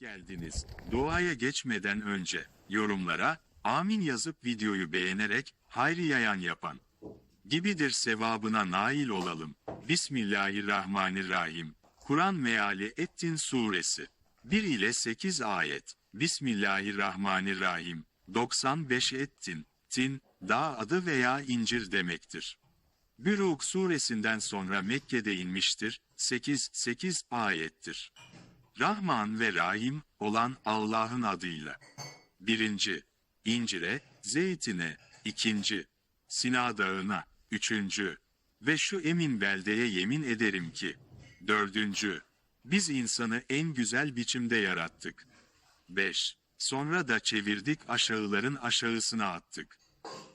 geldiniz. Duaya geçmeden önce yorumlara amin yazıp videoyu beğenerek hayri yayan yapan gibidir sevabına nail olalım. Bismillahirrahmanirrahim. Kur'an meali Ettin suresi 1 ile 8 ayet. Bismillahirrahmanirrahim. 95 Ettin, Tin, dağ adı veya incir demektir. Büruk suresinden sonra Mekke'de inmiştir. 8 8 ayettir. Rahman ve Rahim olan Allah'ın adıyla. Birinci, incire, zeytine, ikinci, Sina dağına, üçüncü, ve şu emin beldeye yemin ederim ki, dördüncü, biz insanı en güzel biçimde yarattık. Beş, sonra da çevirdik aşağıların aşağısına attık.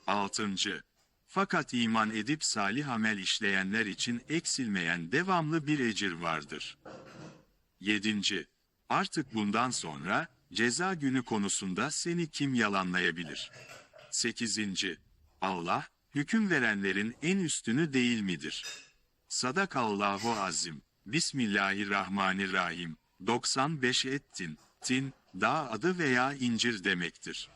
Altıncı, fakat iman edip salih amel işleyenler için eksilmeyen devamlı bir ecir vardır. 7. Artık bundan sonra ceza günü konusunda seni kim yalanlayabilir? 8. Allah hüküm verenlerin en üstünü değil midir? Sadakallahu azim. Bismillahirrahmanirrahim. 95 ettin. Tin, dağ adı veya incir demektir.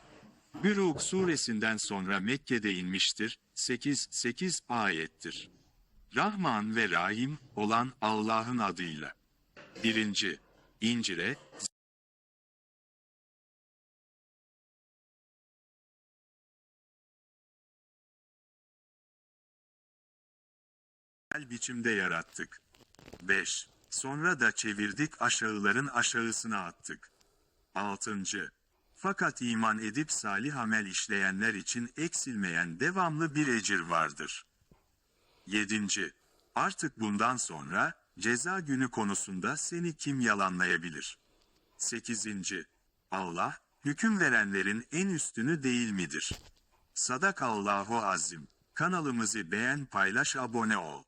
Büruk suresinden sonra Mekke'de inmiştir. 8 8 ayettir. Rahman ve Rahim olan Allah'ın adıyla. Birinci, incire, biçimde yarattık. 5. Sonra da çevirdik aşağıların aşağısına attık. 6. Fakat iman edip salih amel işleyenler için eksilmeyen devamlı bir ecir vardır. 7. Artık bundan sonra ceza günü konusunda seni kim yalanlayabilir? 8. Allah hüküm verenlerin en üstünü değil midir? Sadakallahu azim. Kanalımızı beğen, paylaş, abone ol.